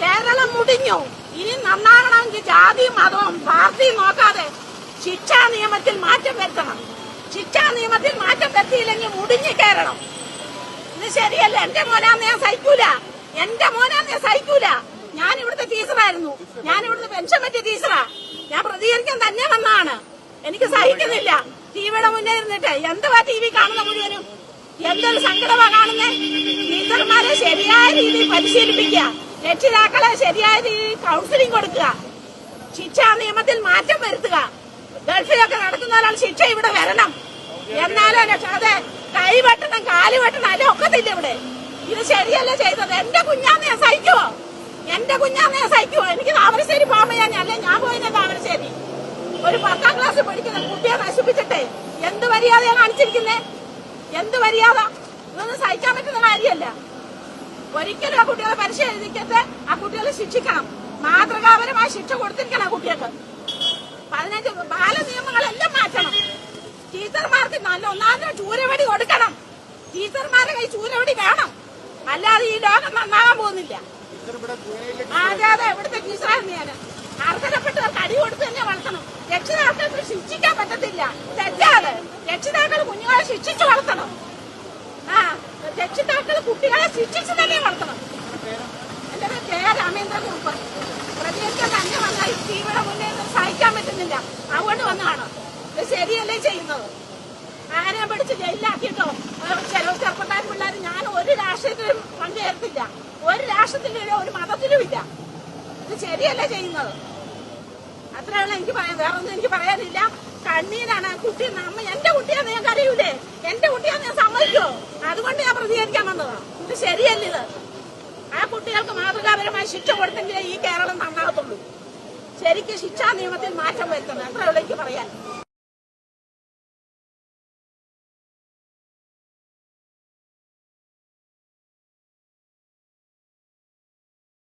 കേരളം മുടിഞ്ഞു. ഇനി നന്നാകണമെങ്കിൽ ജാതി മതവും പാർട്ടിയും നോക്കാതെ ശിക്ഷാ നിയമത്തിൽ മാറ്റം വരുത്തണം. ശിക്ഷാ നിയമത്തിൽ മാറ്റം വരുത്തിയില്ലെങ്കിൽ മുടിഞ്ഞു കയറണം. ഇത് ശരിയല്ല. എന്റെ മോനാന്ന് ഞാൻ സഹിക്കൂല. എന്റെ മോനാന്ന് ഞാൻ സഹിക്കൂല. ഞാൻ ഇവിടുത്തെ ടീച്ചറായിരുന്നു. ഞാൻ ഇവിടുത്തെ പെൻഷൻ പറ്റിയ ടീച്ചറാ. ഞാൻ പ്രതികരിക്കാൻ തന്നെ വന്നാണ് എനിക്ക് സഹിക്കുന്നില്ല. ടിവിയുടെ മുന്നേ ഇരുന്നിട്ട് എന്തുവാ ടി വി കാണുന്ന മുഴുവനും? എന്തൊരു സങ്കടമാ കാണുന്നേ? ടീച്ചർമാരെ ശരിയായ രീതിയിൽ പരിശീലിപ്പിക്കുക. രക്ഷിതാക്കളെ ശരിയായ രീതിയിൽ കൗൺസിലിംഗ് കൊടുക്കുക. ശിക്ഷാ നിയമത്തിൽ മാറ്റം വരുത്തുക. ഗൾഫിലൊക്കെ നടക്കുന്ന ഒരാൾ ശിക്ഷ ഇവിടെ വരണം. എന്നാലോ അതെ കൈ വെട്ടണം കാൽ വെട്ടണം അല്ലെ ഒക്കത്തില്ല ഇവിടെ. ഇത് ശരിയല്ല ചെയ്തത്. എന്റെ കുഞ്ഞാന്ന് സഹിക്കുവോ? എന്റെ കുഞ്ഞാന്ന് ഞാൻ സഹിക്കുവോ? എനിക്ക് താമരശ്ശേരി പോകുമ്പോ ഞാൻ അല്ലേ? ഞാൻ പോയില്ല താമരശ്ശേരി. ഒരു പത്താം ക്ലാസ് പഠിക്കുന്ന കുട്ടിയെ നശിപ്പിച്ചിട്ടേ. എന്ത് മര്യാദയാണ് കാണിച്ചിരിക്കുന്നേ? എന്ത് മര്യാദ? ഇതൊന്നും സഹിക്കാൻ പറ്റുന്ന കാര്യമല്ല. ഒരിക്കലും ആ കുട്ടികളെ പരിശീലിക്കത്ത് ആ കുട്ടികളെ ശിക്ഷിക്കണം. മാതൃകാപരമായ ശിക്ഷ കൊടുത്തിരിക്കണം ആ കുട്ടികൾക്ക്. പതിനഞ്ച് ബാല നിയമങ്ങളെല്ലാം മാറ്റണം. ടീച്ചർമാർക്ക് നല്ല ഒന്നാമത് ചൂരവടി കൊടുക്കണം. ടീച്ചർമാരുടെ കൈ ചൂരവടി വേണം. അല്ലാതെ ഈ ലോകം നന്നാവാൻ പോകുന്നില്ല. അതെ അതെ ഇവിടുത്തെ ടീച്ചറായിരുന്നു ഞാൻ അർഹതപ്പെട്ടവർക്ക് അടി കൊടുത്ത് തന്നെ വളർത്തണം. രക്ഷിതാക്കൾക്ക് ശിക്ഷിക്കാൻ പറ്റത്തില്ല. തെറ്റാതെ രക്ഷിതാക്കൾ കുഞ്ഞുങ്ങളെ ശിക്ഷിച്ചു വളർത്തണം. രക്ഷിതാക്കൾ കുട്ടികളെ ശിക്ഷിച്ച് തന്നെ വളർത്തണം. എന്റെ പേര് കെ രാമേന്ദ്ര കുറുപ്പ് പ്രതികരിക്കാൻ തന്നെ വന്നാൽ ടിവിയുടെ മുന്നേ സഹിക്കാൻ പറ്റുന്നില്ല. അതുകൊണ്ട് വന്നതാണ്. ഇത് ശരിയല്ലേ ചെയ്യുന്നത്? ആരെ പിടിച്ച് ജയിലാക്കിയിട്ടോ ചില ചെറുപ്പക്കാർ പിള്ളേർ ഞാൻ ഒരു രാഷ്ട്രീയത്തിലും പങ്കുചേർത്തില്ല ഒരു രാഷ്ട്രത്തിലും ഒരു മതത്തിലും ഇല്ല. ഇത് ശരിയല്ലേ ചെയ്യുന്നത്? അത്രയുള്ള എനിക്ക് പറയാൻ വേറെ ഒന്നും എനിക്ക് പറയാനില്ല. കണ്ണീരാണ് കുട്ടി. നമ്മ എന്റെ കുട്ടിയാന്ന് ഞാൻ കരയൂലേ? എന്റെ കുട്ടിയാന്ന് ഞാൻ സമ്മതിക്കോ? അതുകൊണ്ട് പ്രതികരിക്കാൻ വന്നതാണ് ഇത് ശരിയല്ല ഇത്. ആ കുട്ടികൾക്ക് മാതൃകാപരമായ ശിക്ഷ കൊടുത്തെങ്കിലേ ഈ കേരളം നന്നാകത്തുള്ളൂ. ശരിക്കും ശിക്ഷാ നിയമത്തിൽ മാറ്റം വരുത്തണം. അത്രയുള്ള എനിക്ക് പറയാൻ.